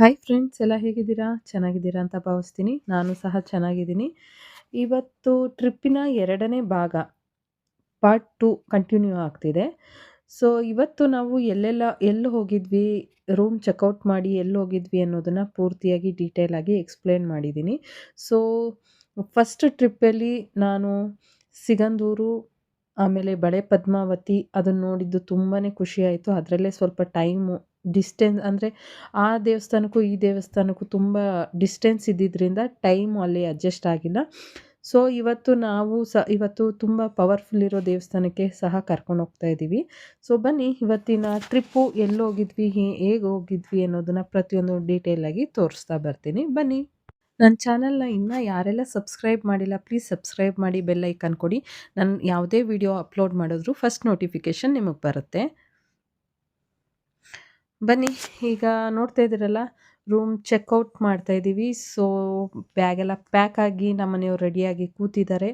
Hi friends ಎಲ್ಲ ಹೇಗಿದ್ದೀರಾ? ಚೆನ್ನಾಗಿದ್ದೀರಾ ಅಂತ ಭಾವಿಸ್ತೀನಿ. ನಾನು ಸಹ ಚೆನ್ನಾಗಿದ್ದೀನಿ. ಇವತ್ತು ಟ್ರಿಪ್ಪಿನ ಎರಡನೇ ಭಾಗ ಪಾರ್ಟ್ ಟು ಕಂಟಿನ್ಯೂ ಆಗ್ತಿದೆ. ಸೊ ಇವತ್ತು ನಾವು ಎಲ್ಲೆಲ್ಲ, ಎಲ್ಲಿ ಹೋಗಿದ್ವಿ ರೂಮ್ ಚೆಕ್ಔಟ್ ಮಾಡಿ ಎಲ್ಲಿ ಹೋಗಿದ್ವಿ ಅನ್ನೋದನ್ನು ಪೂರ್ತಿಯಾಗಿ ಡೀಟೇಲಾಗಿ ಎಕ್ಸ್ಪ್ಲೇನ್ ಮಾಡಿದ್ದೀನಿ. ಸೊ ಫಸ್ಟ್ ಟ್ರಿಪ್ಪಲ್ಲಿ ನಾನು ಸಿಗಂದೂರು, ಆಮೇಲೆ ಬಳೆ ಪದ್ಮಾವತಿ ಅದನ್ನು ನೋಡಿದ್ದು ತುಂಬಾ ಖುಷಿಯಾಯಿತು ಅದರಲ್ಲೇ ಸ್ವಲ್ಪ ಟೈಮು ಡಿಸ್ಟೆನ್ಸ್ ಅಂದರೆ ಆ ದೇವಸ್ಥಾನಕ್ಕೂ ಈ ದೇವಸ್ಥಾನಕ್ಕೂ ತುಂಬ ಡಿಸ್ಟೆನ್ಸ್ ಇದ್ದಿದ್ದರಿಂದ ಟೈಮು ಅಲ್ಲಿ ಅಡ್ಜಸ್ಟ್ ಆಗಿಲ್ಲ. ಸೊ, ಇವತ್ತು ನಾವು ಸ, ಇವತ್ತು ತುಂಬ ಪವರ್ಫುಲ್ ಇರೋ ದೇವಸ್ಥಾನಕ್ಕೆ ಸಹ ಕರ್ಕೊಂಡು ಹೋಗ್ತಾ ಇದ್ದೀವಿ. ಸೊ, ಬನ್ನಿ, ಇವತ್ತಿನ ಟ್ರಿಪ್ಪು ಎಲ್ಲಿ ಹೋಗಿದ್ವಿ ಹೇಗೆ ಹೋಗಿದ್ವಿ ಅನ್ನೋದನ್ನು ಪ್ರತಿಯೊಂದು ಡೀಟೇಲಾಗಿ ತೋರಿಸ್ತಾ ಬರ್ತೀನಿ. ಬನ್ನಿ. ನನ್ನ ಚಾನಲ್ನ ಇನ್ನೂ ಯಾರೆಲ್ಲ ಸಬ್ಸ್ಕ್ರೈಬ್ ಮಾಡಿಲ್ಲ, ಪ್ಲೀಸ್ ಸಬ್ಸ್ಕ್ರೈಬ್ ಮಾಡಿ ಬೆಲ್ಲೈಕನ್ ಕೊಡಿ. ನಾನು ಯಾವುದೇ ವಿಡಿಯೋ ಅಪ್ಲೋಡ್ ಮಾಡಿದ್ರು ಫಸ್ಟ್ ನೋಟಿಫಿಕೇಷನ್ ನಿಮಗೆ ಬರುತ್ತೆ. ಬನ್ನಿ, ಈಗ ನೋಡ್ತಾ ಇದ್ದೀರಲ್ಲ ರೂಮ್ ಚೆಕ್ಔಟ್ ಮಾಡ್ತಾ ಇದ್ದೀವಿ. ಸೊ ಬ್ಯಾಗೆಲ್ಲ ಪ್ಯಾಕ್ ಆಗಿ ನಮ್ಮ ಮನೆಯವ್ರು ರೆಡಿಯಾಗಿ ಕೂತಿದ್ದಾರೆ.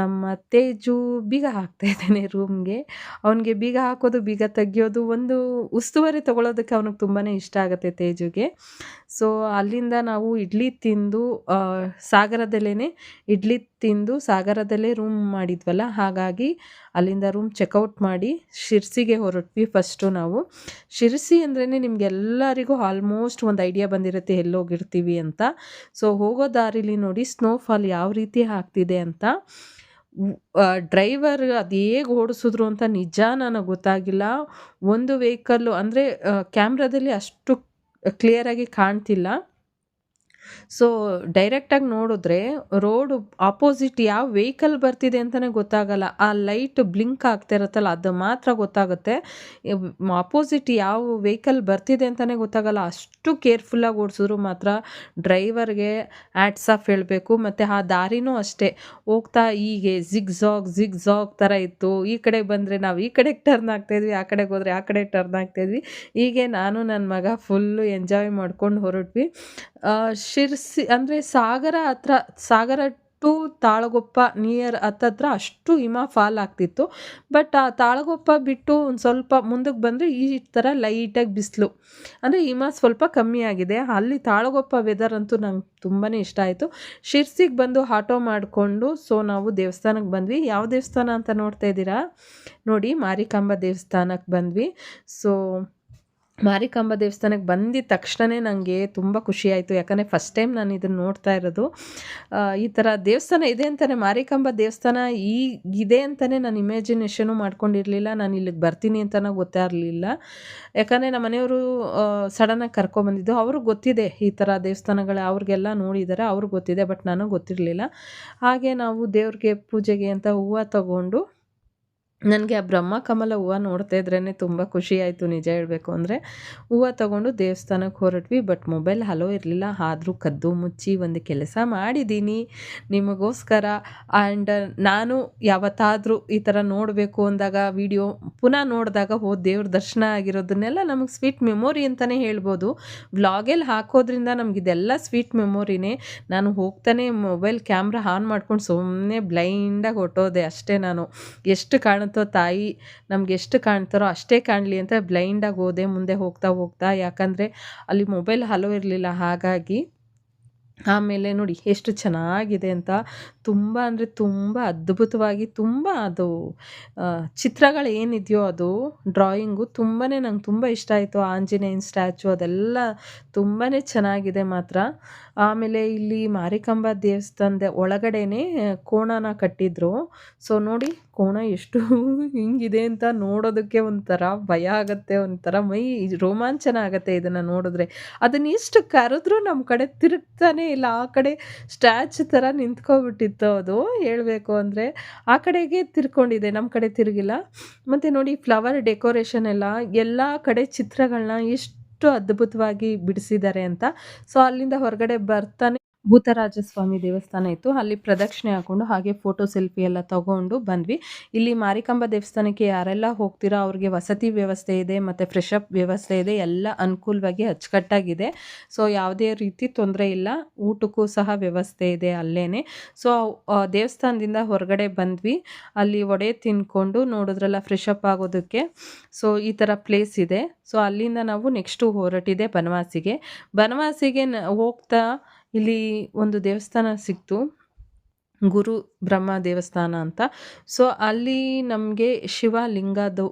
ನಮ್ಮ ತೇಜು ಬೀಗ ಹಾಕ್ತಾ ಇದ್ದಾನೆ ರೂಮ್ಗೆ ಅವನಿಗೆ ಬೀಗ ಹಾಕೋದು, ಬೀಗ ತೆಗಿಯೋದು ಒಂದು ಉಸ್ತುವಾರಿ ತೊಗೊಳೋದಕ್ಕೆ ಅವನಿಗೆ ತುಂಬಾ ಇಷ್ಟ ಆಗುತ್ತೆ ತೇಜುಗೆ. ಸೊ ಅಲ್ಲಿಂದ ನಾವು ಇಡ್ಲಿ ತಿಂದು ಸಾಗರದಲ್ಲೇ ಇಡ್ಲಿ ತಿಂದು ಸಾಗರದಲ್ಲೇ ರೂಮ್ ಮಾಡಿದ್ವಲ್ಲ, ಹಾಗಾಗಿ ಅಲ್ಲಿಂದ ರೂಮ್ ಚೆಕ್ಔಟ್ ಮಾಡಿ ಶಿರ್ಸಿಗೆ ಹೊರಟ್ವಿ ಫಸ್ಟು ನಾವು. ಶಿರ್ಸಿ ಅಂದ್ರೇ ನಿಮಗೆಲ್ಲರಿಗೂ ಆಲ್ಮೋಸ್ಟ್ ಒಂದು ಐಡಿಯಾ ಬಂದಿರುತ್ತೆ, ಎಲ್ಲೋಗಿರ್ತೀವಿ ಅಂತ. ಸೊ ಹೋಗೋ ದಾರಿಲಿ ನೋಡಿ ಸ್ನೋಫಾಲ್ ಯಾವ ರೀತಿ ಆಗ್ತಿದೆ ಅಂತ. ಡ್ರೈವರ್ ಅದು ಹೇಗೆ ಓಡಿಸಿದ್ರು ಅಂತ ನಿಜ ನನಗೆ ಗೊತ್ತಾಗಿಲ್ಲ. ಒಂದು ವೆಹಿಕಲ್ಲು ಅಂದರೆ ಕ್ಯಾಮ್ರಾದಲ್ಲಿ ಅಷ್ಟು ಕ್ಲಿಯರಾಗಿ ಕಾಣ್ತಿಲ್ಲ. ಸೊ ಡೈರೆಕ್ಟಾಗಿ ನೋಡಿದ್ರೆ ರೋಡ್ ಆಪೋಸಿಟ್ ಯಾವ ವೆಹಿಕಲ್ ಬರ್ತಿದೆ ಅಂತಲೇ ಗೊತ್ತಾಗಲ್ಲ. ಆ ಲೈಟ್ ಬ್ಲಿಂಕ್ ಆಗ್ತಾ ಇರುತ್ತಲ್ಲ, ಅದು ಮಾತ್ರ ಗೊತ್ತಾಗುತ್ತೆ. ಆಪೋಸಿಟ್ ಯಾವ ವೆಹಿಕಲ್ ಬರ್ತಿದೆ ಅಂತಲೇ ಗೊತ್ತಾಗಲ್ಲ. ಅಷ್ಟು ಕೇರ್ಫುಲ್ಲಾಗಿ ಓಡಿಸಿದ್ರು ಮಾತ್ರ ಡ್ರೈವರ್ಗೆ ಆ್ಯಟ್ಸ್ ಆಫ್ ಹೇಳಬೇಕು. ಮತ್ತು ಆ ದಾರಿನೂ ಅಷ್ಟೇ. ಹೋಗ್ತಾ ಹೀಗೆ ಝಿಗ್ ಝಾಗ್ ಝಿಗ್ ಝಾಗ್ ಥರ ಇತ್ತು. ಈ ಕಡೆ ಬಂದರೆ ನಾವು ಈ ಕಡೆಗೆ ಟರ್ನ್ ಆಗ್ತಾಯಿದ್ವಿ ಆ ಕಡೆಗೆ ಹೋದರೆ ಆ ಕಡೆ ಟರ್ನ್ ಆಗ್ತಾಯಿದ್ವಿ ಹೀಗೆ ನಾನು ನನ್ನ ಮಗ ಫುಲ್ಲು ಎಂಜಾಯ್ ಮಾಡ್ಕೊಂಡು ಹೊರಟ್ವಿ. ಶಿರ್ಸಿ ಅಂದರೆ ಸಾಗರ ಹತ್ರ, ಸಾಗರ ಟು ತಾಳಗೊಪ್ಪ ನಿಯರ್ ಹತ್ತತ್ರ ಅಷ್ಟು ಹಿಮ ಫಾಲ್ ಆಗ್ತಿತ್ತು. ಬಟ್ ಆ ತಾಳಗೊಪ್ಪ ಬಿಟ್ಟು ಒಂದು ಸ್ವಲ್ಪ ಮುಂದಕ್ಕೆ ಬಂದರೆ ಈ ಥರ ಲೈಟಾಗಿ ಬಿಸಿಲು. ಅಂದರೆ ಹಿಮ ಸ್ವಲ್ಪ ಕಮ್ಮಿ ಆಗಿದೆ. ಅಲ್ಲಿ ತಾಳಗೊಪ್ಪ ವೆದರ್ ಅಂತೂ ನಂಗೆ ತುಂಬಾ ಇಷ್ಟ ಆಯಿತು. ಶಿರ್ಸಿಗೆ ಬಂದು ಆಟೋ ಮಾಡಿಕೊಂಡು ಸೊ ನಾವು ದೇವಸ್ಥಾನಕ್ಕೆ ಬಂದ್ವಿ. ಯಾವ ದೇವಸ್ಥಾನ ಅಂತ ನೋಡ್ತಾ ಇದ್ದೀರಾ? ನೋಡಿ ಮಾರಿಕಾಂಬ ದೇವಸ್ಥಾನಕ್ಕೆ ಬಂದ್ವಿ. ಸೊ ಮಾರಿಕಾಂಬ ದೇವಸ್ಥಾನಕ್ಕೆ ಬಂದಿದ್ದ ತಕ್ಷಣವೇ ನನಗೆ ತುಂಬ ಖುಷಿ ಆಯಿತು. ಯಾಕಂದರೆ ಫಸ್ಟ್ ಟೈಮ್ ನಾನು ಇದನ್ನು ನೋಡ್ತಾ ಇರೋದು. ಈ ಥರ ದೇವಸ್ಥಾನ ಇದೆ ಅಂತಲೇ ಮಾರಿಕಾಂಬ ದೇವಸ್ಥಾನ ಈ ಇದೆ ಅಂತಲೇ ನಾನು ಇಮ್ಯಾಜಿನೇಷನು ಮಾಡ್ಕೊಂಡಿರಲಿಲ್ಲ. ನಾನು ಇಲ್ಲಿಗೆ ಬರ್ತೀನಿ ಅಂತಲೂ ಗೊತ್ತೇ ಇರಲಿಲ್ಲ ಯಾಕಂದರೆ ನಮ್ಮ ಮನೆಯವರು ಸಡನ್ನಾಗಿ ಕರ್ಕೊಂಬಂದಿದ್ದು ಅವ್ರಿಗೆ ಗೊತ್ತಿದೆ ಈ ಥರ ದೇವಸ್ಥಾನಗಳು, ಅವ್ರಿಗೆಲ್ಲ ನೋಡಿದ್ದಾರೆ ಅವ್ರಿಗೆ ಗೊತ್ತಿದೆ, ಬಟ್ ನನಗೆ ಗೊತ್ತಿರಲಿಲ್ಲ. ಹಾಗೆ ನಾವು ದೇವ್ರಿಗೆ ಪೂಜೆಗೆ ಅಂತ ಹೂವು ತಗೊಂಡು ನನಗೆ ಆ ಬ್ರಹ್ಮ ಕಮಲ ಹೂವು ನೋಡ್ತಾ ಇದ್ರೇ ತುಂಬ ಖುಷಿ ಆಯಿತು ನಿಜ ಹೇಳಬೇಕು ಅಂದರೆ. ಹೂವು ತೊಗೊಂಡು ದೇವಸ್ಥಾನಕ್ಕೆ ಹೊರಟ್ವಿ, ಬಟ್ ಮೊಬೈಲ್ ಹಲೋ ಇರಲಿಲ್ಲ. ಆದರೂ ಕದ್ದು ಮುಚ್ಚಿ ಒಂದು ಕೆಲಸ ಮಾಡಿದ್ದೀನಿ ನಿಮಗೋಸ್ಕರ. ಆ್ಯಂಡ್ ನಾನು ಯಾವತ್ತಾದರೂ ಈ ಥರ ನೋಡಬೇಕು ಅಂದಾಗ, ವಿಡಿಯೋ ಪುನಃ ನೋಡಿದಾಗ ಹೋದ ದೇವ್ರ ದರ್ಶನ ಆಗಿರೋದನ್ನೆಲ್ಲ ನಮಗೆ ಸ್ವೀಟ್ ಮೆಮೊರಿ ಅಂತಲೇ ಹೇಳ್ಬೋದು. ವ್ಲಾಗೆಲ್ಲಿ ಹಾಕೋದ್ರಿಂದ ನಮಗಿದೆಲ್ಲ ಸ್ವೀಟ್ ಮೆಮೊರಿನೇ ನಾನು ಹೋಗ್ತಾನೆ ಮೊಬೈಲ್ ಕ್ಯಾಮ್ರಾ ಆನ್ ಮಾಡ್ಕೊಂಡು ಸುಮ್ಮನೆ ಬ್ಲೈಂಡಾಗಿ ಹೊಟ್ಟೋದೆ ಅಷ್ಟೇ ನಾನು. ಎಷ್ಟು ಕಾಣುತ್ತೆ ಕಾಣುತ್ತೋ ತಾಯಿ ನಮ್ಗೆ ಎಷ್ಟು ಕಾಣ್ತಾರೋ ಅಷ್ಟೇ ಕಾಣಲಿ ಅಂತ ಬ್ಲೈಂಡಾಗಿ ಹೋದೆ ಮುಂದೆ ಹೋಗ್ತಾ ಹೋಗ್ತಾ, ಯಾಕಂದರೆ ಅಲ್ಲಿ ಮೊಬೈಲ್ ಹಲೋ ಇರಲಿಲ್ಲ ಹಾಗಾಗಿ ಆಮೇಲೆ ನೋಡಿ ಎಷ್ಟು ಚೆನ್ನಾಗಿದೆ ಅಂತ ತುಂಬ ಅಂದರೆ ತುಂಬ ಅದ್ಭುತವಾಗಿ ತುಂಬ ಅದು ಚಿತ್ರಗಳು ಏನಿದೆಯೋ ಅದು ಡ್ರಾಯಿಂಗು ತುಂಬಾ ನಂಗೆ ತುಂಬ ಇಷ್ಟ ಆಯಿತು. ಆಂಜನೇಯನ ಸ್ಟ್ಯಾಚು ಅದೆಲ್ಲ ತುಂಬಾ ಚೆನ್ನಾಗಿದೆ ಮಾತ್ರ. ಆಮೇಲೆ ಇಲ್ಲಿ ಮಾರಿಕಾಂಬ ದೇವಸ್ಥಾನದ ಒಳಗಡೆನೇ ಕೋಣನ ಕಟ್ಟಿದ್ರು. ಸೊ ನೋಡಿ, ಕೋಣ ಎಷ್ಟು ಹಿಂಗಿದೆ ಅಂತ ನೋಡೋದಕ್ಕೆ ಒಂಥರ ಭಯ ಆಗುತ್ತೆ, ಒಂಥರ ಮೈ ರೋಮಾಂಚನ ಆಗುತ್ತೆ ಇದನ್ನು ನೋಡಿದ್ರೆ. ಅದನ್ನ ಎಷ್ಟು ಕರೆದ್ರೂ ನಮ್ಮ ಕಡೆ ತಿರುಗ್ತಾನೆ ಇಲ್ಲ. ಆ ಕಡೆ ಸ್ಟ್ಯಾಚು ಥರ ನಿಂತ್ಕೊಬಿಟ್ಟಿತ್ತು ಅದು ಹೇಳಬೇಕು ಅಂದರೆ ಆ ಕಡೆಗೆ ತಿರ್ಕೊಂಡಿದೆ ನಮ್ಮ ಕಡೆ ತಿರುಗಿಲ್ಲ. ಮತ್ತು ನೋಡಿ ಫ್ಲವರ್ ಡೆಕೋರೇಷನ್ ಎಲ್ಲ ಎಲ್ಲ ಕಡೆ ಚಿತ್ರಗಳನ್ನ ಎಷ್ಟು ಅದ್ಭುತವಾಗಿ ಬಿಡಿಸಿದ್ದಾರೆ ಅಂತ. ಸೊ ಅಲ್ಲಿಂದ ಹೊರಗಡೆ ಬರ್ತಾನೆ ಭೂತರಾಜಸ್ವಾಮಿ ದೇವಸ್ಥಾನ ಇತ್ತು. ಅಲ್ಲಿ ಪ್ರದಕ್ಷಿಣೆ ಹಾಕೊಂಡು ಹಾಗೆ ಫೋಟೋ ಸೆಲ್ಫಿ ಎಲ್ಲ ತಗೊಂಡು ಬಂದ್ವಿ. ಇಲ್ಲಿ ಮಾರಿಕಾಂಬಾ ದೇವಸ್ಥಾನಕ್ಕೆ ಯಾರೆಲ್ಲ ಹೋಗ್ತೀರಾ, ಅವ್ರಿಗೆ ವಸತಿ ವ್ಯವಸ್ಥೆ ಇದೆ, ಮತ್ತು ಫ್ರೆಶ್ ಅಪ್ ವ್ಯವಸ್ಥೆ ಇದೆ, ಎಲ್ಲ ಅನುಕೂಲವಾಗಿ ಅಚ್ಚುಕಟ್ಟಾಗಿದೆ. ಸೊ ಯಾವುದೇ ರೀತಿ ತೊಂದರೆ ಇಲ್ಲ. ಊಟಕ್ಕೂ ಸಹ ವ್ಯವಸ್ಥೆ ಇದೆ ಅಲ್ಲೇ ಸೊ ದೇವಸ್ಥಾನದಿಂದ ಹೊರಗಡೆ ಬಂದ್ವಿ. ಅಲ್ಲಿ ಒಡೆ ತಿನ್ಕೊಂಡು ನೋಡಿದ್ರಲ್ಲ ಫ್ರೆಶ್ ಅಪ್ ಆಗೋದಕ್ಕೆ. ಸೊ ಈ ಥರ ಪ್ಲೇಸ್ ಇದೆ. ಸೊ ಅಲ್ಲಿಂದ ನಾವು ನೆಕ್ಸ್ಟು ಹೊರಟಿದೆ ಬನವಾಸಿಗೆ. ಬನವಾಸಿಗೆ ಹೋಗ್ತಾ ಇಲ್ಲಿ ಒಂದು ದೇವಸ್ಥಾನ ಸಿಕ್ತು. ಗುರು ಬ್ರಹ್ಮ ದೇವಸ್ಥಾನ ಅಂತ. ಸೊ ಅಲ್ಲಿ ನಮಗೆ ಶಿವಲಿಂಗದು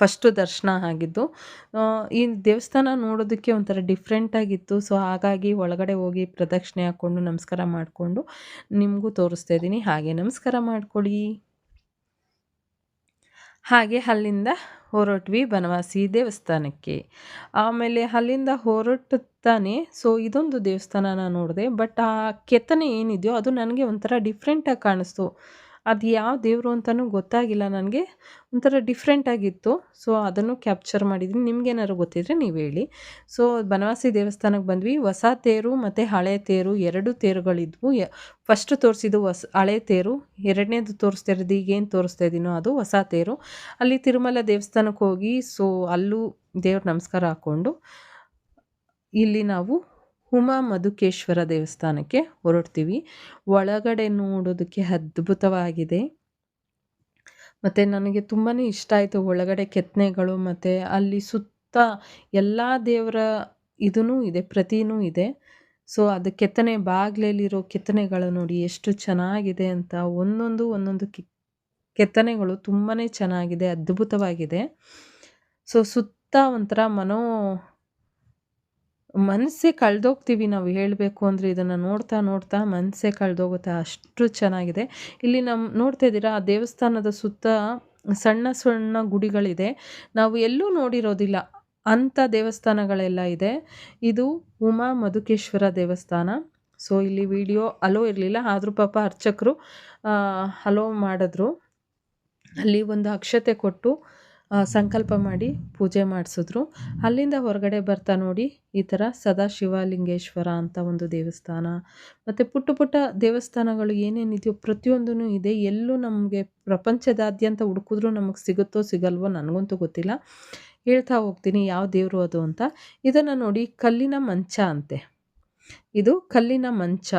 ಫಸ್ಟು ದರ್ಶನ ಆಗಿದ್ದು ಈ ದೇವಸ್ಥಾನ ನೋಡೋದಕ್ಕೆ ಒಂಥರ ಡಿಫ್ರೆಂಟಾಗಿತ್ತು ಸೊ ಹಾಗಾಗಿ ಒಳಗಡೆ ಹೋಗಿ ಪ್ರದಕ್ಷಿಣೆ ಹಾಕ್ಕೊಂಡು ನಮಸ್ಕಾರ ಮಾಡಿಕೊಂಡು ನಿಮಗೂ ತೋರಿಸ್ತಾ ಇದ್ದೀನಿ. ಹಾಗೆ ನಮಸ್ಕಾರ ಮಾಡ್ಕೊಳ್ಳಿ. ಹಾಗೆ ಅಲ್ಲಿಂದ ಹೊರಟ್ವಿ ಬನವಾಸಿ ದೇವಸ್ಥಾನಕ್ಕೆ. ಆಮೇಲೆ ಅಲ್ಲಿಂದ ಹೊರಟುತ್ತಾನೆ. ಸೊ ಇದೊಂದು ದೇವಸ್ಥಾನನ ನೋಡಿದೆ ಬಟ್ ಆ ಕೆತ್ತನೆ ಏನಿದೆಯೋ ಅದು ನನಗೆ ಒಂಥರ ಡಿಫ್ರೆಂಟಾಗಿ ಕಾಣಿಸ್ತು. ಅದು ಯಾವ ದೇವರು ಅಂತಲೂ ಗೊತ್ತಾಗಿಲ್ಲ ನನಗೆ. ಒಂಥರ ಡಿಫ್ರೆಂಟಾಗಿತ್ತು ಸೊ ಅದನ್ನು ಕ್ಯಾಪ್ಚರ್ ಮಾಡಿದ್ದೀನಿ. ನಿಮ್ಗೇನಾದ್ರು ಗೊತ್ತಿದ್ರೆ ನೀವು ಹೇಳಿ. ಸೊ ಬನವಾಸಿ ದೇವಸ್ಥಾನಕ್ಕೆ ಬಂದ್ವಿ. ಹೊಸ ತೇರು ಮತ್ತು ಹಳೆ ತೇರು ಎರಡು ತೇರುಗಳಿದ್ವು. ಫಸ್ಟ್ ತೋರಿಸಿದ್ದು ಹೊಸ, ಹಳೆ ತೇರು, ಎರಡನೇದು ತೋರಿಸ್ತಾ ಇರೋದು ಈಗೇನು ತೋರಿಸ್ತಾ ಇದ್ದೀನೋ ಅದು ಹೊಸ ತೇರು. ಅಲ್ಲಿ ತಿರುಮಲ ದೇವಸ್ಥಾನಕ್ಕೆ ಹೋಗಿ ಸೊ ಅಲ್ಲೂ ದೇವ್ರ ನಮಸ್ಕಾರ ಹಾಕ್ಕೊಂಡು, ಇಲ್ಲಿ ನಾವು ಉಮಾ ಮಧುಕೇಶ್ವರ ದೇವಸ್ಥಾನಕ್ಕೆ ಹೊರಡ್ತೀವಿ. ಒಳಗಡೆ ನೋಡೋದಕ್ಕೆ ಅದ್ಭುತವಾಗಿದೆ. ಮತ್ತು ನನಗೆ ತುಂಬಾ ಇಷ್ಟ ಆಯಿತು ಒಳಗಡೆ ಕೆತ್ತನೆಗಳು, ಮತ್ತು ಅಲ್ಲಿ ಸುತ್ತ ಎಲ್ಲ ದೇವರ ಇದೂ ಇದೆ, ಪ್ರತಿನೂ ಇದೆ. ಸೊ, ಅದು ಕೆತ್ತನೆ ಬಾಗಿಲಲ್ಲಿರೋ ಕೆತ್ತನೆಗಳು ನೋಡಿ ಎಷ್ಟು ಚೆನ್ನಾಗಿದೆ ಅಂತ ಒಂದೊಂದು ಒಂದೊಂದು ಕೆತ್ತನೆಗಳು ತುಂಬಾ ಚೆನ್ನಾಗಿದೆ, ಅದ್ಭುತವಾಗಿದೆ. ಸೊ, ಸುತ್ತ ಒಂಥರ ಮನೋ ಮನಸ್ಸೇ ಕಳೆದೋಗ್ತೀವಿ ನಾವು ಹೇಳಬೇಕು ಅಂದರೆ ಇದನ್ನು ನೋಡ್ತಾ ನೋಡ್ತಾ ಮನಸ್ಸೇ ಕಳೆದೋಗುತ್ತೆ, ಅಷ್ಟು ಚೆನ್ನಾಗಿದೆ. ಇಲ್ಲಿ ನಮ್ಮ ನೋಡ್ತಾ ಇದ್ದೀರಾ, ಆ ದೇವಸ್ಥಾನದ ಸುತ್ತ ಸಣ್ಣ ಸಣ್ಣ ಗುಡಿಗಳಿದೆ. ನಾವು ಎಲ್ಲೂ ನೋಡಿರೋದಿಲ್ಲ, ಅಂಥ ದೇವಸ್ಥಾನಗಳೆಲ್ಲ ಇದೆ. ಇದು ಉಮಾ ಮಧುಕೇಶ್ವರ ದೇವಸ್ಥಾನ. ಸೊ ಇಲ್ಲಿ ವಿಡಿಯೋ ಅಲೋ ಇರಲಿಲ್ಲ, ಆದರೂ ಪಾಪ ಅರ್ಚಕರು ಅಲೋ ಮಾಡಿದ್ರು. ಅಲ್ಲಿ ಒಂದು ಅಕ್ಷತೆ ಕೊಟ್ಟು ಸಂಕಲ್ಪ ಮಾಡಿ ಪೂಜೆ ಮಾಡಿಸಿದ್ರು. ಅಲ್ಲಿಂದ ಹೊರಗಡೆ ಬರ್ತಾ ನೋಡಿ ಈ ಥರ ಸದಾಶಿವಲಿಂಗೇಶ್ವರ ಅಂತ ಒಂದು ದೇವಸ್ಥಾನ. ಮತ್ತು ಪುಟ್ಟ ಪುಟ್ಟ ದೇವಸ್ಥಾನಗಳು ಏನೇನಿದೆಯೋ ಪ್ರತಿಯೊಂದೂ ಇದೆ. ಎಲ್ಲೂ ನಮಗೆ ಪ್ರಪಂಚದಾದ್ಯಂತ ಹುಡುಕಿದ್ರೂ ನಮಗೆ ಸಿಗುತ್ತೋ ಸಿಗಲ್ವೋ ನನಗಂತೂ ಗೊತ್ತಿಲ್ಲ. ಹೇಳ್ತಾ ಹೋಗ್ತೀನಿ ಯಾವ ದೇವರು ಅದು ಅಂತ. ಇದನ್ನು ನೋಡಿ ಕಲ್ಲಿನ ಮಂಚ ಅಂತೆ. ಇದು ಕಲ್ಲಿನ ಮಂಚ.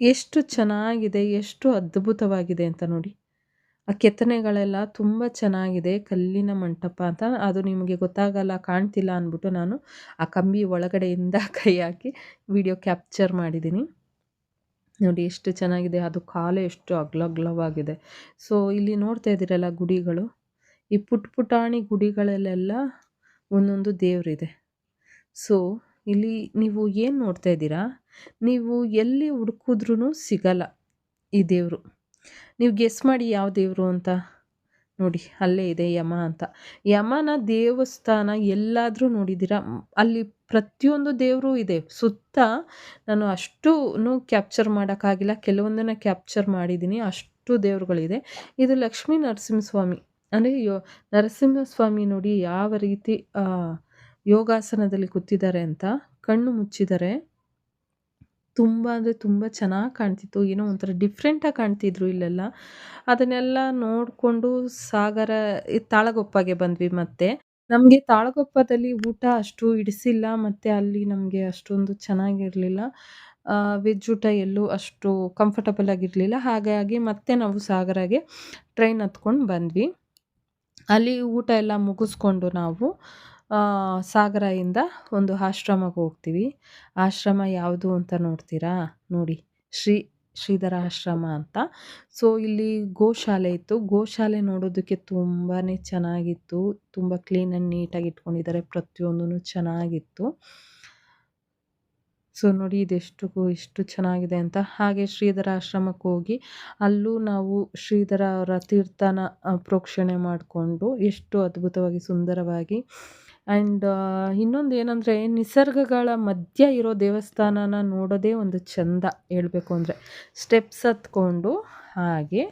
ಎಷ್ಟು ಚೆನ್ನಾಗಿದೆ, ಎಷ್ಟು ಅದ್ಭುತವಾಗಿದೆ ಅಂತ ನೋಡಿ. ಆ ಕೆತ್ತನೆಗಳೆಲ್ಲ ತುಂಬ ಚೆನ್ನಾಗಿದೆ, ಕಲ್ಲಿನ ಮಂಟಪ ಅಂತ. ಅದು ನಿಮಗೆ ಗೊತ್ತಾಗಲ್ಲ, ಕಾಣ್ತಿಲ್ಲ ಅಂದ್ಬಿಟ್ಟು ನಾನು ಆ ಕಂಬಿ ಒಳಗಡೆಯಿಂದ ಕೈ ಹಾಕಿ ವಿಡಿಯೋ ಕ್ಯಾಪ್ಚರ್ ಮಾಡಿದ್ದೀನಿ. ನೋಡಿ ಎಷ್ಟು ಚೆನ್ನಾಗಿದೆ, ಅದು ಕಾಲು ಎಷ್ಟು ಅಗ್ಲಗ್ಲವಾಗಿದೆ. ಸೊ ಇಲ್ಲಿ ನೋಡ್ತಾ ಇದ್ದೀರಲ್ಲ ಗುಡಿಗಳು. ಈ ಪುಟ್ ಪುಟಾಣಿ ಗುಡಿಗಳಲ್ಲೆಲ್ಲ ಒಂದೊಂದು ದೇವರಿದೆ. ಸೊ ಇಲ್ಲಿ ನೀವು ಏನು ನೋಡ್ತಾ ಇದ್ದೀರಾ? ನೀವು ಎಲ್ಲಿ ಹುಡುಕಿದ್ರೂ ಸಿಗಲ್ಲ ಈ ದೇವರು. ನೀವು ಗೆಸ್ ಮಾಡಿ ಯಾವ ದೇವರು ಅಂತ ನೋಡಿ, ಅಲ್ಲೇ ಇದೆ ಯಮ ಅಂತ. ಯಮನ ದೇವಸ್ಥಾನ ಎಲ್ಲಾದರೂ ನೋಡಿದ್ದೀರಾ? ಅಲ್ಲಿ ಪ್ರತಿಯೊಂದು ದೇವರು ಇದೆ. ಸುತ್ತ ನಾನು ಅಷ್ಟೂ ಕ್ಯಾಪ್ಚರ್ ಮಾಡೋಕ್ಕಾಗಿಲ್ಲ. ಕೆಲವೊಂದನ್ನು ಕ್ಯಾಪ್ಚರ್ ಮಾಡಿದ್ದೀನಿ. ಅಷ್ಟು ದೇವರುಗಳಿದೆ. ಇದು ಲಕ್ಷ್ಮೀ ನರಸಿಂಹಸ್ವಾಮಿ. ಅಂದರೆ ಯೋ, ನರಸಿಂಹಸ್ವಾಮಿ ನೋಡಿ ಯಾವ ರೀತಿ ಯೋಗಾಸನದಲ್ಲಿ ಕೂತಿದ್ದಾರೆ ಅಂತ ಕಣ್ಣು ಮುಚ್ಚಿದ್ದಾರೆ. ತುಂಬ ಅಂದರೆ ತುಂಬ ಚೆನ್ನಾಗಿ ಕಾಣ್ತಿತ್ತು. ಏನೋ ಒಂಥರ ಡಿಫ್ರೆಂಟಾಗಿ ಕಾಣ್ತಿದ್ರು ಇಲ್ಲೆಲ್ಲ. ಅದನ್ನೆಲ್ಲ ನೋಡಿಕೊಂಡು ಸಾಗರ ತಾಳಗೊಪ್ಪಗೆ ಬಂದ್ವಿ ಮತ್ತೆ. ನಮಗೆ ತಾಳಗೊಪ್ಪದಲ್ಲಿ ಊಟ ಅಷ್ಟು ಹಿಡಿಸಿಲ್ಲ, ಮತ್ತು ಅಲ್ಲಿ ನಮಗೆ ಅಷ್ಟೊಂದು ಚೆನ್ನಾಗಿರಲಿಲ್ಲ. ವೆಜ್ ಊಟ ಎಲ್ಲೂ ಅಷ್ಟು ಕಂಫರ್ಟಬಲ್ ಆಗಿರಲಿಲ್ಲ. ಹಾಗಾಗಿ ಮತ್ತೆ ನಾವು ಸಾಗರಗೆ ಟ್ರೈನ್ ಹತ್ಕೊಂಡು ಬಂದ್ವಿ. ಅಲ್ಲಿ ಊಟ ಎಲ್ಲ ಮುಗಿಸ್ಕೊಂಡು ನಾವು ಆ, ಸಾಗರದಿಂದ ಒಂದು ಆಶ್ರಮಕ್ಕೆ ಹೋಗ್ತೀವಿ. ಆಶ್ರಮ ಯಾವುದು ಅಂತ ನೋಡ್ತೀರಾ? ನೋಡಿ ಶ್ರೀ ಶ್ರೀಧರ ಆಶ್ರಮ ಅಂತ. ಸೊ ಇಲ್ಲಿ ಗೋಶಾಲೆ ಇತ್ತು. ಗೋಶಾಲೆ ನೋಡೋದಕ್ಕೆ ತುಂಬಾ ಚೆನ್ನಾಗಿತ್ತು. ತುಂಬ ಕ್ಲೀನ್ ಆ್ಯಂಡ್ ನೀಟಾಗಿ ಇಟ್ಕೊಂಡಿದ್ದಾರೆ. ಪ್ರತಿಯೊಂದೂ ಚೆನ್ನಾಗಿತ್ತು. ಸೊ ನೋಡಿ ಇದೆಷ್ಟು ಎಷ್ಟು ಚೆನ್ನಾಗಿದೆ ಅಂತ. ಹಾಗೆ ಶ್ರೀಧರ ಆಶ್ರಮಕ್ಕೆ ಹೋಗಿ ಅಲ್ಲೂ ನಾವು ಶ್ರೀಧರ ಅವರ ತೀರ್ಥನ ಪ್ರೋಕ್ಷಣೆ ಮಾಡಿಕೊಂಡು ಎಷ್ಟು ಅದ್ಭುತವಾಗಿ ಸುಂದರವಾಗಿ ಆ್ಯಂಡ್ ಇನ್ನೊಂದು ಏನಂದರೆ ನಿಸರ್ಗಗಳ ಮಧ್ಯ ಇರೋ ದೇವಸ್ಥಾನನ ನೋಡೋದೇ ಒಂದು ಚಂದ ಹೇಳಬೇಕು ಅಂದರೆ. ಸ್ಟೆಪ್ಸ್ ಹತ್ಕೊಂಡು ಹಾಗೆ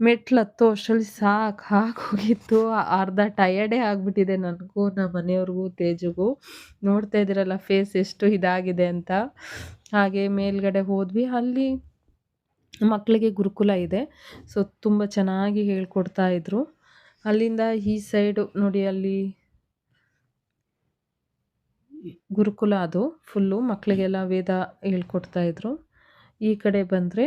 ಮೆಟ್ಲು ಹತ್ತೋ ಅಷ್ಟರಲ್ಲಿ ಸಾಕು ಆಗೋಗಿತ್ತು ಅರ್ಧ ಟಯರ್ಡೇ ಆಗಿಬಿಟ್ಟಿದೆ ನನಗೂ ನಮ್ಮ ಮನೆಯವ್ರಿಗೂ, ತೇಜುಗೂ. ನೋಡ್ತಾ ಇದ್ದೀರಲ್ಲ ಫೇಸ್ ಎಷ್ಟು ಇದಾಗಿದೆ ಅಂತ. ಹಾಗೆ ಮೇಲ್ಗಡೆ ಹೋದ್ವಿ. ಅಲ್ಲಿ ಮಕ್ಕಳಿಗೆ ಗುರುಕುಲ ಇದೆ. ಸೊ ತುಂಬ ಚೆನ್ನಾಗಿ ಹೇಳ್ಕೊಡ್ತಾ ಇದ್ರು. ಅಲ್ಲಿಂದ ಈ ಸೈಡು ನೋಡಿ, ಅಲ್ಲಿ ಗುರುಕುಲ ಅದು, ಫುಲ್ಲು ಮಕ್ಕಳಿಗೆಲ್ಲ ವೇದ ಹೇಳ್ಕೊಡ್ತಾಯಿದ್ರು ಈ ಕಡೆ ಬಂದರೆ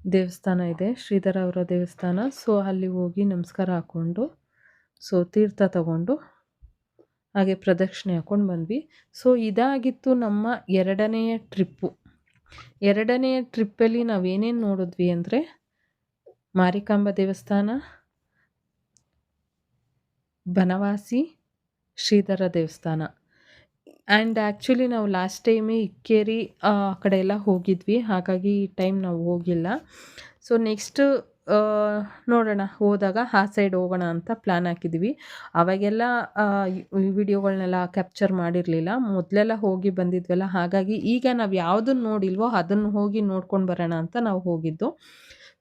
ದೇವಸ್ಥಾನ ಇದೆ, ಶ್ರೀಧರ ಅವರ ದೇವಸ್ಥಾನ. ಸೊ ಅಲ್ಲಿ ಹೋಗಿ ನಮಸ್ಕಾರ ಹಾಕ್ಕೊಂಡು ಸೊ ತೀರ್ಥ ತಗೊಂಡು, ಹಾಗೆ ಪ್ರದಕ್ಷಿಣೆ ಹಾಕ್ಕೊಂಡು ಬಂದ್ವಿ. ಸೊ ಇದಾಗಿತ್ತು ನಮ್ಮ ಎರಡನೆಯ ಟ್ರಿಪ್ಪು. ಎರಡನೆಯ ಟ್ರಿಪ್ಪಲ್ಲಿ ನಾವೇನೇನು ನೋಡಿದ್ವಿ ಅಂದರೆ, ಮಾರಿಕಾಂಬ ದೇವಸ್ಥಾನ, ಬನವಾಸಿ ಶ್ರೀಧರ ದೇವಸ್ಥಾನ. ಆ್ಯಂಡ್ ಆ್ಯಕ್ಚುಲಿ ನಾವು ಲಾಸ್ಟ್ ಟೈಮೇ ಇಕ್ಕೇರಿ, ಆ ಕಡೆ ಎಲ್ಲ ಹೋಗಿದ್ವಿ. ಹಾಗಾಗಿ ಈ ಟೈಮ್ ನಾವು ಹೋಗಿಲ್ಲ. ಸೊ ನೆಕ್ಸ್ಟ್ ನೋಡೋಣ. ಹೋದಾಗ ಆ ಸೈಡ್ ಹೋಗೋಣ ಅಂತ ಪ್ಲ್ಯಾನ್ ಹಾಕಿದ್ವಿ. ಅವಾಗೆಲ್ಲ ವಿಡಿಯೋಗಳನ್ನೆಲ್ಲ ಕ್ಯಾಪ್ಚರ್ ಮಾಡಿರಲಿಲ್ಲ. ಮೊದಲೆಲ್ಲ ಹೋಗಿ ಬಂದಿದ್ವಲ್ಲ. ಹಾಗಾಗಿ ಈಗ ನಾವು ಯಾವುದನ್ನು ನೋಡಿಲ್ವೋ ಅದನ್ನು ಹೋಗಿ ನೋಡ್ಕೊಂಡು ಬರೋಣ ಅಂತ ನಾವು ಹೋಗಿದ್ದು.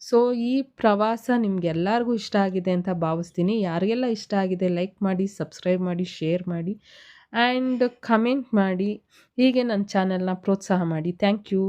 ಸೊ, ಈ ಪ್ರವಾಸ ನಿಮಗೆಲ್ಲರಿಗೂ ಇಷ್ಟ ಆಗಿದೆ ಅಂತ ಭಾವಿಸ್ತೀನಿ. ಯಾರಿಗೆಲ್ಲ ಇಷ್ಟ ಆಗಿದೆ ಲೈಕ್ ಮಾಡಿ, ಸಬ್ಸ್ಕ್ರೈಬ್ ಮಾಡಿ, ಶೇರ್ ಮಾಡಿ ಆ್ಯಂಡ್ ಕಮೆಂಟ್ ಮಾಡಿ. ಹೀಗೆ ನನ್ನ ಚಾನೆಲ್ನ ಪ್ರೋತ್ಸಾಹ ಮಾಡಿ. Thank you.